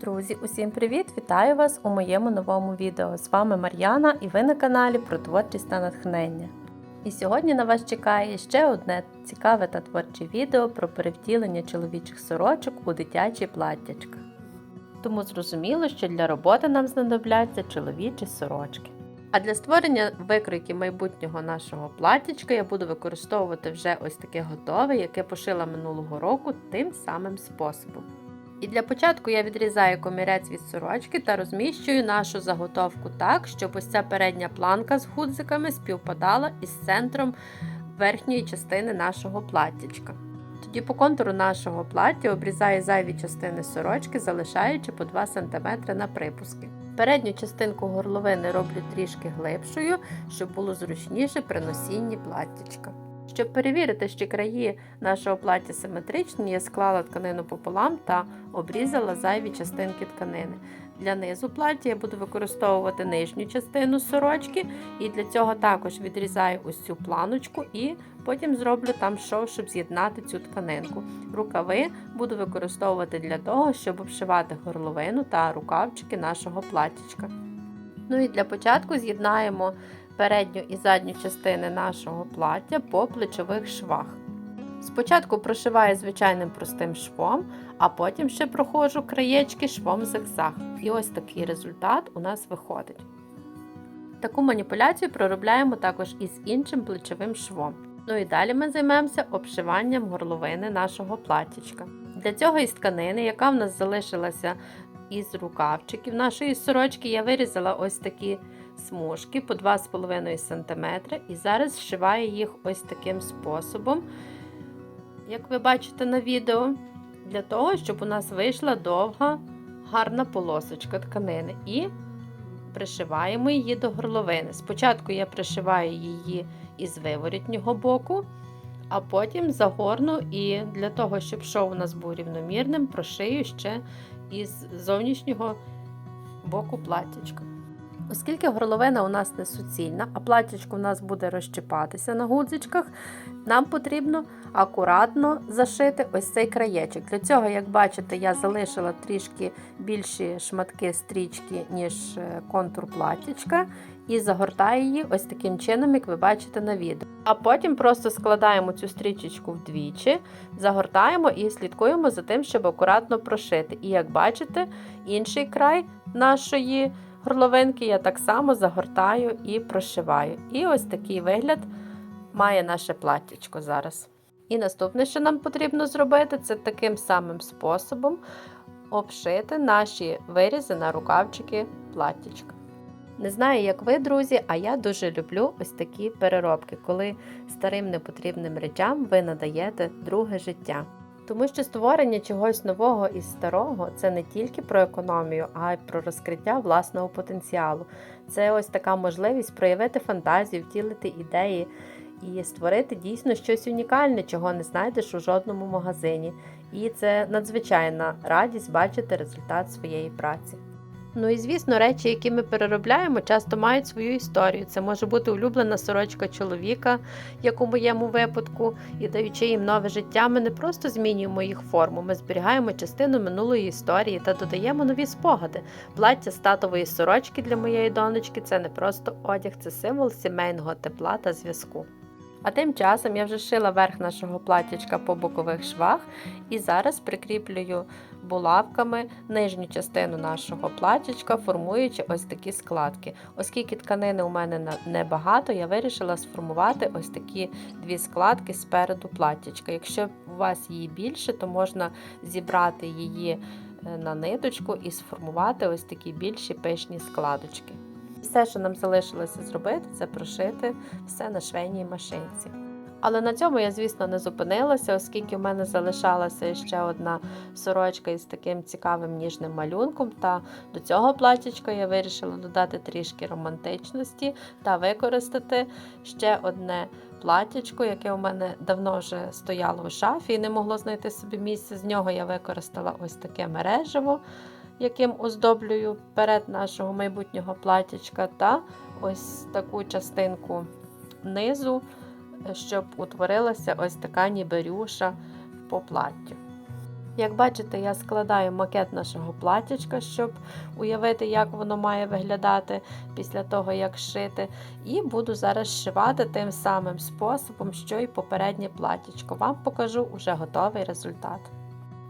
Друзі, усім привіт! Вітаю вас у моєму новому відео. З вами Мар'яна і ви на каналі про творчість та натхнення. І сьогодні на вас чекає ще одне цікаве та творче відео про перевтілення чоловічих сорочок у дитячі платтячка. Тому зрозуміло, що для роботи нам знадобляться чоловічі сорочки. А для створення викройки майбутнього нашого платтячка я буду використовувати вже ось таке готове, яке пошила минулого року тим самим способом. І для початку я відрізаю комірець від сорочки та розміщую нашу заготовку так, щоб ось ця передня планка з гудзиками співпадала із центром верхньої частини нашого платтячка. Тоді по контуру нашого плаття обрізаю зайві частини сорочки, залишаючи по 2 см на припуски. Передню частинку горловини роблю трішки глибшою, щоб було зручніше при носінні платтячка. Щоб перевірити, що краї нашого плаття симетричні, я склала тканину пополам та обрізала зайві частинки тканини. Для низу плаття я буду використовувати нижню частину сорочки, і для цього також відрізаю ось цю планочку і потім зроблю там шов, щоб з'єднати цю тканинку. Рукави буду використовувати для того, щоб обшивати горловину та рукавчики нашого платтячка. Ну і для початку з'єднаємо передню і задню частини нашого плаття по плечових швах. Спочатку прошиваю звичайним простим швом, а потім ще проходжу краєчки швом зигзаг. І ось такий результат у нас виходить. Таку маніпуляцію проробляємо також і з іншим плечовим швом. Ну і далі ми займемося обшиванням горловини нашого платтячка. Для цього із тканини, яка в нас залишилася із рукавчиків нашої сорочки, я вирізала ось такі смужки по 2,5 см і зараз зшиваю їх ось таким способом, як ви бачите на відео, для того, щоб у нас вийшла довга, гарна полосочка тканини. І пришиваємо її до горловини. Спочатку я пришиваю її із виворітнього боку, а потім загорну і для того, щоб шов у нас був рівномірним, прошию ще із зовнішнього боку платтячка. Оскільки горловина у нас не суцільна, а платтячко у нас буде розчіпатися на гудзичках, нам потрібно акуратно зашити ось цей краєчок. Для цього, як бачите, я залишила трішки більші шматки стрічки, ніж е, контур платтячка, і загортаю її ось таким чином, як ви бачите на відео. А потім просто складаємо цю стрічечку вдвічі, загортаємо і слідкуємо за тим, щоб акуратно прошити. І як бачите, інший край нашої горловинки я так само загортаю і прошиваю. І ось такий вигляд має наше платтячко зараз. І наступне, що нам потрібно зробити, це таким самим способом обшити наші вирізи на рукавчики платтячка. Не знаю, як ви, друзі, а я дуже люблю ось такі переробки, коли старим непотрібним речам ви надаєте друге життя. Тому що створення чогось нового із старого це не тільки про економію, а й про розкриття власного потенціалу. Це ось така можливість проявити фантазію, втілити ідеї і створити дійсно щось унікальне, чого не знайдеш у жодному магазині. І це надзвичайна радість бачити результат своєї праці. Ну і звісно, речі, які ми переробляємо, часто мають свою історію. Це може бути улюблена сорочка чоловіка, як у моєму випадку, і даючи їм нове життя, ми не просто змінюємо їх форму, ми зберігаємо частину минулої історії та додаємо нові спогади. Плаття з татової сорочки для моєї донечки це не просто одяг, це символ сімейного тепла та зв'язку. А тим часом я вже шила верх нашого платтячка по бокових швах і зараз прикріплюю булавками нижню частину нашого платтячка, формуючи ось такі складки. Оскільки тканини у мене небагато, я вирішила сформувати ось такі дві складки спереду платтячка. Якщо у вас її більше, то можна зібрати її е, на ниточку і сформувати ось такі більші пишні складочки. Все, що нам залишилося зробити, це прошити все на швейній машинці. Але на цьому я, звісно, не зупинилася, оскільки в мене залишалася ще одна сорочка із таким цікавим ніжним малюнком. Та до цього платячка я вирішила додати трішки романтичності та використати ще одне платячко, яке у мене давно вже стояло у шафі і не могло знайти собі місце. З нього я використала ось таке мережево яким оздоблюю перед нашого майбутнього платячка, та ось таку частинку низу, щоб утворилася ось така ніби рюша по платтю. Як бачите, я складаю макет нашого платячка, щоб уявити, як воно має виглядати після того, як шити. І буду зараз зшивати тим самим способом, що і попереднє платячко. Вам покажу уже готовий результат.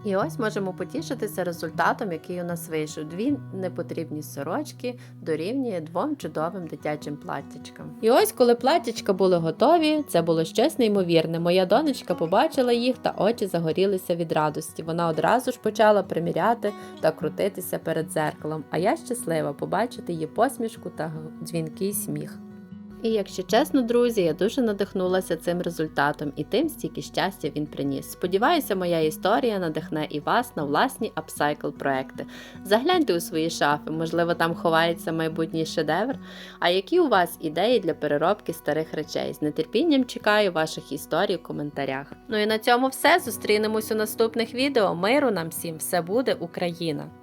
І ось можемо потішитися результатом, який у нас вийшов. Дві непотрібні сорочки дорівнює двом чудовим дитячим платтячкам. І ось, коли платтячка були готові, це було щось неймовірне. Моя донечка побачила їх та очі загорілися від радості. Вона одразу ж почала приміряти та крутитися перед зеркалом. А я щаслива побачити її посмішку та дзвінкий сміх. І якщо чесно, друзі, я дуже надихнулася цим результатом і тим, стільки щастя він приніс. Сподіваюся, моя історія надихне і вас на власні апсайкл проекти. Загляньте у свої шафи, можливо, там ховається майбутній шедевр. А які у вас ідеї для переробки старих речей? З нетерпінням чекаю ваших історій у коментарях. Ну і на цьому все. Зустрінемось у наступних відео. Миру нам всім! Все буде Україна!